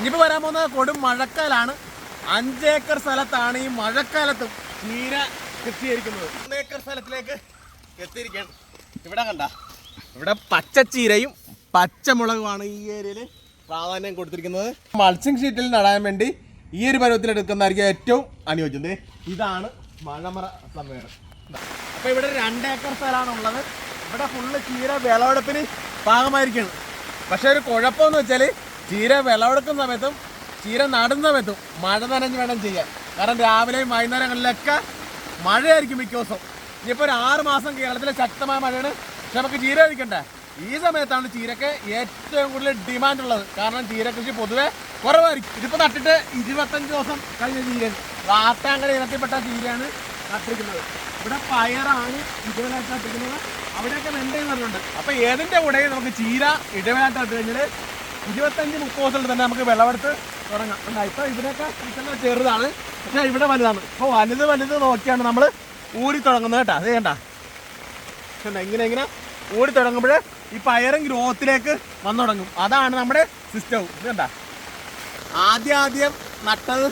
ഇനിയിപ്പോൾ വരാൻ പോകുന്നത് കൊടും മഴക്കാലാണ്. അഞ്ചേക്കർ സ്ഥലത്താണ് ഈ മഴക്കാലത്തും ചീര കൃഷിയായിരിക്കുന്നത് മൂന്നേക്കർ സ്ഥലത്തിലേക്ക് എത്തിയിരിക്കുകയാണ്. ഇവിടെ കണ്ട. ഇവിടെ പച്ചച്ചീരയും പച്ചമുളകുമാണ് ഈ ഏരിയയിൽ പ്രാധാന്യം കൊടുത്തിരിക്കുന്നത്. മത്സ്യം ഷീറ്റിൽ നടാൻ വേണ്ടി ഈ ഒരു പരുവത്തിൽ എടുക്കുന്നതായിരിക്കും ഏറ്റവും അനുയോജ്യം. ഇതാണ് മഴമറ സമയം. അപ്പോൾ ഇവിടെ രണ്ടേക്കർ സ്ഥലമാണ് ഉള്ളത് ഇവിടെ ഫുള്ള് ചീര വിളവെടുപ്പിന് പാകമായിരിക്കുകയാണ് പക്ഷേ ഒരു കുഴപ്പമെന്ന് വെച്ചാൽ ചീര വിളവെടുക്കുന്ന സമയത്തും ചീര നടുന്ന സമയത്തും മഴ നനഞ്ഞ് വേണം ചെയ്യാൻ. കാരണം രാവിലെയും വൈകുന്നേരങ്ങളിലൊക്കെ മഴയായിരിക്കും മിക്ക ദിവസം ഇനിയിപ്പോൾ ഒരു ആറ് മാസം കേരളത്തിലെ ശക്തമായ മഴയാണ്. പക്ഷെ നമുക്ക് ചീര കഴിക്കണ്ടേ? ഈ സമയത്താണ് ചീരക്ക് ഏറ്റവും കൂടുതൽ ഡിമാൻഡ് ഉള്ളത്. കാരണം ചീര കൃഷി പൊതുവെ കുറവായിരിക്കും. ഇതിപ്പോൾ നട്ടിട്ട് ഇരുപത്തഞ്ച് ദിവസം കഴിഞ്ഞ ചീര. വാട്ടാങ്കര ഇനത്തിൽപ്പെട്ട ചീരയാണ് നട്ടിരിക്കുന്നത്. ഇവിടെ പയറാണ് ഇടവേലായിട്ട് നട്ടിരിക്കുന്നത്. അവിടെയൊക്കെ വെണ്ടയെന്ന് പറഞ്ഞിട്ടുണ്ട് അപ്പോൾ ഏതിന്റെ കൂടെ നമുക്ക് ചീര ഇടവേലായിട്ട് നട്ടു കഴിഞ്ഞാൽ ഇരുപത്തഞ്ച് മുപ്പത് തന്നെ നമുക്ക് വിളവെടുത്ത് തുടങ്ങാം. ഇപ്പോൾ ഇതിനൊക്കെ ഇതെല്ലാം ചെറുതാണ്. പക്ഷേ ഇവിടെ വലുതാണ്. അപ്പോൾ വലുത് വലുത് നോക്കിയാണ് നമ്മൾ ഊരി തുടങ്ങുന്നത് കേട്ടോ. അത് ചെയ്യണ്ട ഇങ്ങനെ ഇങ്ങനെ ഊരി തുടങ്ങുമ്പോൾ ഈ പയറും ഗ്രോത്തിലേക്ക് വന്നു തുടങ്ങും. അതാണ് നമ്മുടെ സിസ്റ്റവും ഇത് കണ്ട? ആദ്യം ആദ്യം നട്ടത്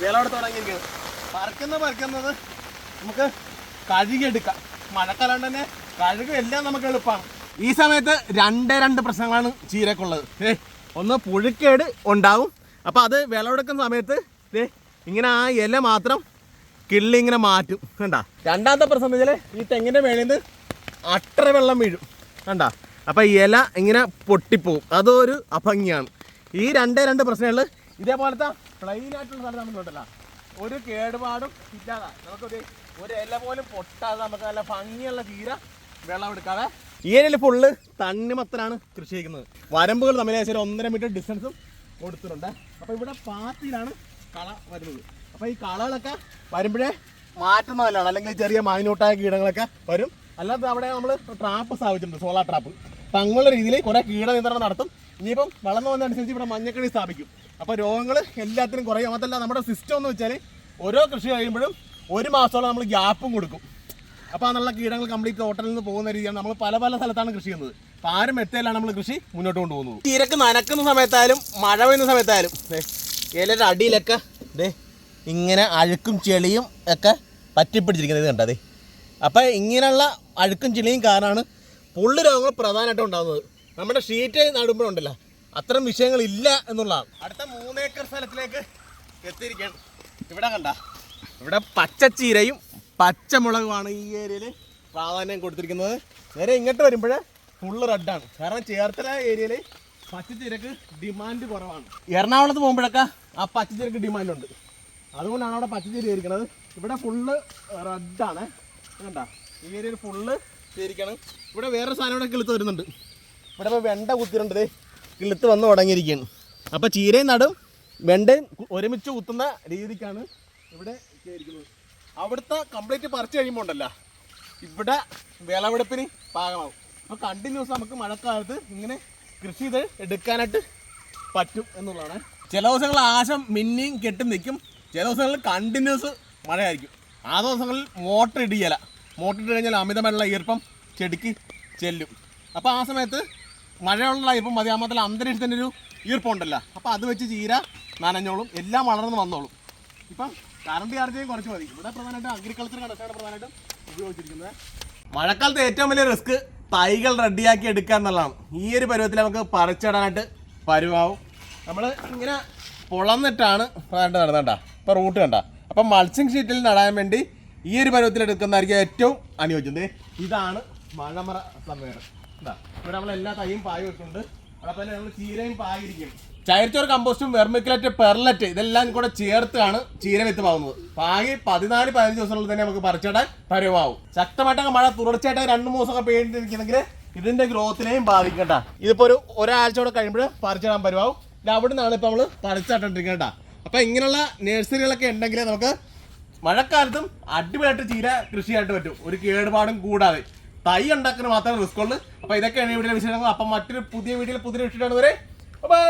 വിളവെടുത്ത് തുടങ്ങിയിരിക്കുന്നത് പറക്കുന്നത് പറിക്കുന്നത് നമുക്ക് കഴുകിയെടുക്കാം. മഴക്കാലം തന്നെ കഴുകും എല്ലാം നമുക്ക് എളുപ്പമാണ്. ഈ സമയത്ത് രണ്ടേ രണ്ട് പ്രശ്നങ്ങളാണ് ചീരക്കുള്ളത്. ഏ ഒന്ന് പുഴുക്കേട് ഉണ്ടാവും. അപ്പോൾ അത് വിളവെടുക്കുന്ന സമയത്ത് ഏ ഇങ്ങനെ ആ ഇല മാത്രം കിള്ളി ഇങ്ങനെ മാറ്റും. കണ്ട? രണ്ടാമത്തെ പ്രശ്നം വെച്ചാൽ ഈ തെങ്ങിന്റെ മേളിൽ നിന്ന് അട്ടര വെള്ളം വീഴും. കണ്ട? അപ്പോൾ ഇല ഇങ്ങനെ പൊട്ടിപ്പോവും. അതൊരു അഭംഗിയാണ്. ഈ രണ്ടേ രണ്ട് പ്രശ്നങ്ങൾ ഇതേപോലത്തെ പ്ലെയിൻ ആയിട്ടുള്ള സ്ഥലം നമുക്കുണ്ടല്ലോ ഒരു കേടുപാടും ഇല്ലാതെ. നമുക്കൊരു ഒരു ഇല പോലും പൊട്ടാതെ നമുക്ക് നല്ല ഭംഗിയുള്ള വെള്ളം വിളവെടുക്കാതെ ഈ ഏരിയയിൽ ഫുള്ള് തണ്ണിമത്തനാണ് കൃഷി ചെയ്യുന്നത്. വരമ്പുകൾ തമ്മിൽ ഏകദേശം ഒന്നര മീറ്റർ ഡിസ്റ്റൻസും കൊടുത്തിട്ടുണ്ട്. അപ്പോൾ ഇവിടെ പാത്തിയിലാണ് കള വരുന്നത്. അപ്പോൾ ഈ കളകളൊക്കെ വരുമ്പോഴേ മാറ്റുന്നതല്ലാണ് അല്ലെങ്കിൽ ചെറിയ മാഞ്ഞൂട്ടായ കീടങ്ങളൊക്കെ വരും. അല്ലാതെ അവിടെ നമ്മൾ ട്രാപ്പ് സ്ഥാപിച്ചിട്ടുണ്ട് സോളാർ ട്രാപ്പ് അപ്പം അങ്ങനെയുള്ള രീതിയിൽ കുറേ കീട നിയന്ത്രണം നടത്തും. ഇനിയിപ്പം വളർന്നു വന്നതനുസരിച്ച് ഇവിടെ മഞ്ഞക്കണി സ്ഥാപിക്കും. അപ്പോൾ രോഗങ്ങൾ എല്ലാത്തിനും കുറയും. അതല്ല നമ്മുടെ സിസ്റ്റം എന്ന് വെച്ചാൽ ഓരോ കൃഷി കഴിയുമ്പോഴും ഒരു മാസത്തോളം നമ്മൾ ഗ്യാപ്പും കൊടുക്കും. അപ്പോൾ അതിനുള്ള കീടങ്ങൾ കംപ്ലീറ്റ് തോട്ടലിൽ നിന്ന് പോകുന്ന രീതിയാണ് നമ്മൾ പല പല സ്ഥലത്താണ് കൃഷി ചെയ്യുന്നത്. അപ്പോൾ ആരും മെത്തയിലാണ് നമ്മൾ കൃഷി മുന്നോട്ട് കൊണ്ടുപോകുന്നത്. തിരക്ക് നനക്കുന്ന സമയത്തായാലും മഴ പെയ്യുന്ന സമയത്തായാലും ഇലയുടെ അടിയിലൊക്കെ ദേ ഇങ്ങനെ അഴുക്കും ചെളിയും ഒക്കെ പറ്റിപ്പിടിച്ചിരിക്കുന്നത് കണ്ടതേ അപ്പോൾ ഇങ്ങനെയുള്ള അഴുക്കും ചെളിയും കാരണമാണ് പുള്ളി രോഗങ്ങൾ പ്രധാനമായിട്ടും ഉണ്ടാകുന്നത്. നമ്മുടെ ഷീറ്റ് നടുമ്പോഴുണ്ടല്ലോ അത്തരം വിഷയങ്ങൾ ഇല്ല എന്നുള്ളതാണ്. അടുത്ത മൂന്നേക്കർ സ്ഥലത്തിലേക്ക് എത്തിയിരിക്കുകയാണ്. ഇവിടെ കണ്ട ഇവിടെ പച്ചച്ചീരയും പച്ചമുളകുമാണ് ഈ ഏരിയയിൽ പ്രാധാന്യം കൊടുത്തിരിക്കുന്നത്. നേരെ ഇങ്ങോട്ട് വരുമ്പോൾ ഫുള്ള് റെഡാണ് കാരണം ചേർത്തല ഏരിയയിൽ പച്ചച്ചീരക്ക് ഡിമാൻഡ് കുറവാണ്. എറണാകുളത്ത് പോകുമ്പോഴൊക്കെ ആ പച്ചച്ചീരക്ക് ഡിമാൻഡ് ഉണ്ട്. അതുകൊണ്ടാണ് അവിടെ പച്ചച്ചീര ഇരിക്കുന്നത്. ഇവിടെ ഫുള്ള് റെഡാണ് കണ്ട? ഈ ഏരിയയിൽ ഫുള്ള് ചേരിക്കാണ് ഇവിടെ വേറെ സാധനം ഇവിടെ കിളുത്ത് വരുന്നുണ്ട്. ഇവിടെ ഇപ്പോൾ വെണ്ട കുത്തിയിട്ടുണ്ട് ദേ. കിളുത്ത് വന്ന് തുടങ്ങിയിരിക്കുകയാണ് അപ്പോൾ ചീരയും നടും വെണ്ടയും ഒരുമിച്ച് കുത്തുന്ന രീതിക്കാണ് ഇവിടെ ചേരിക്കുന്നത് അവിടുത്തെ കംപ്ലീറ്റ് പറിച്ചു കഴിയുമ്പോൾ ഉണ്ടല്ലോ. ഇവിടെ വിളവെടുപ്പിന് പാകമാവും. അപ്പോൾ കണ്ടിന്യൂസ് നമുക്ക് മഴക്കാലത്ത് ഇങ്ങനെ കൃഷി ചെയ്ത് എടുക്കാനായിട്ട് പറ്റും എന്നുള്ളതാണ്. ചില ദിവസങ്ങൾ ആശം മിന്നിയും കെട്ടും നിൽക്കും. ചില ദിവസങ്ങളിൽ കണ്ടിന്യൂസ് മഴയായിരിക്കും. ആ ദിവസങ്ങളിൽ മോട്ടർ ഇടിയല. മോട്ടർ ഇട്ട് കഴിഞ്ഞാൽ അമിതമായിട്ടുള്ള ഈർപ്പം ചെടിക്ക് ചെല്ലും. അപ്പോൾ ആ സമയത്ത് മഴയുള്ള ഈർപ്പം മതി മാത്രമല്ല അന്തരീക്ഷത്തിന്റെ ഒരു ഈർപ്പം ഉണ്ടല്ലോ. അപ്പോൾ അത് വെച്ച് ചീര നനഞ്ഞോളും. എല്ലാം വളർന്ന് വന്നോളും. ഇപ്പം കറണ്ട് ചാർജ് കുറച്ച് മതി. ഇവിടെ പ്രധാനമായിട്ടും അഗ്രികൾച്ചർ കണക്കാണ് പ്രധാനമായിട്ടും ഉപയോഗിച്ചിരിക്കുന്നത്. മഴക്കാലത്ത് ഏറ്റവും വലിയ റിസ്ക് തൈകൾ റെഡിയാക്കി എടുക്കുക എന്നുള്ളതാണ്. ഈ ഒരു പരുവത്തിൽ നമുക്ക് പറിച്ചിടാനായിട്ട് പരുവാവും. നമ്മൾ ഇങ്ങനെ പൊളന്നിട്ടാണ് പ്രധാനമായിട്ട് നടന്നേണ്ട ഇപ്പോൾ റൂട്ട് കണ്ട. അപ്പം മത്സ്യം ഷീറ്റിൽ നടാൻ വേണ്ടി ഈ ഒരു പരുവത്തിൽ എടുക്കുന്നതായിരിക്കും ഏറ്റവും അനുയോജ്യം. ഇതാണ് മഴമറ സമയം എന്താ ഇവിടെ നമ്മൾ എല്ലാ തൈയും പായ വെക്കുന്നുണ്ട് നമ്മൾ ചൈർച്ചോർ കമ്പോസ്റ്റും വെർമിക്കുലറ്റ് പെർലറ്റ് ഇതെല്ലാം കൂടെ ചേർത്താണ് ചീര വിത്ത് പാകുന്നത് പാകി പതിനാല് പതിനഞ്ച് ദിവസങ്ങളിൽ തന്നെ നമുക്ക് പറിച്ചിടാൻ പരുവാവും ശക്തമായിട്ടൊക്കെ മഴ തുടർച്ചയായിട്ട് രണ്ട് മൂന്ന് ദിവസമൊക്കെ പെയ്തിരിക്കുന്നെങ്കിൽ ഇതിന്റെ ഗ്രോത്തിനെയും ബാധിക്കണ്ട. ഇതിപ്പോ ഒരു ഒരാഴ്ച കൂടെ കഴിയുമ്പോൾ പറിച്ചിടാൻ പരുവാവും അവിടെ നിന്നാണ് ഇപ്പൊ നമ്മൾ പറിച്ചിട്ടിരിക്കേണ്ട അപ്പൊ ഇങ്ങനെയുള്ള നഴ്സറികളൊക്കെ ഉണ്ടെങ്കിൽ നമുക്ക് മഴക്കാലത്തും അടിപൊളിയായിട്ട് ചീര കൃഷിയായിട്ട് പറ്റും. ഒരു കേടുപാടും കൂടാതെ. തൈ ഉണ്ടാക്കുന്ന മാത്രമേ റിസ്ക് ഉള്ളൂ. അപ്പൊ ഇതൊക്കെയാണ് ഇവിടെ വിശേഷങ്ങൾ. അപ്പം മറ്റൊരു പുതിയ വീഡിയോയിൽ പുതിയ വിഷയമാണ് വരെ ബൈ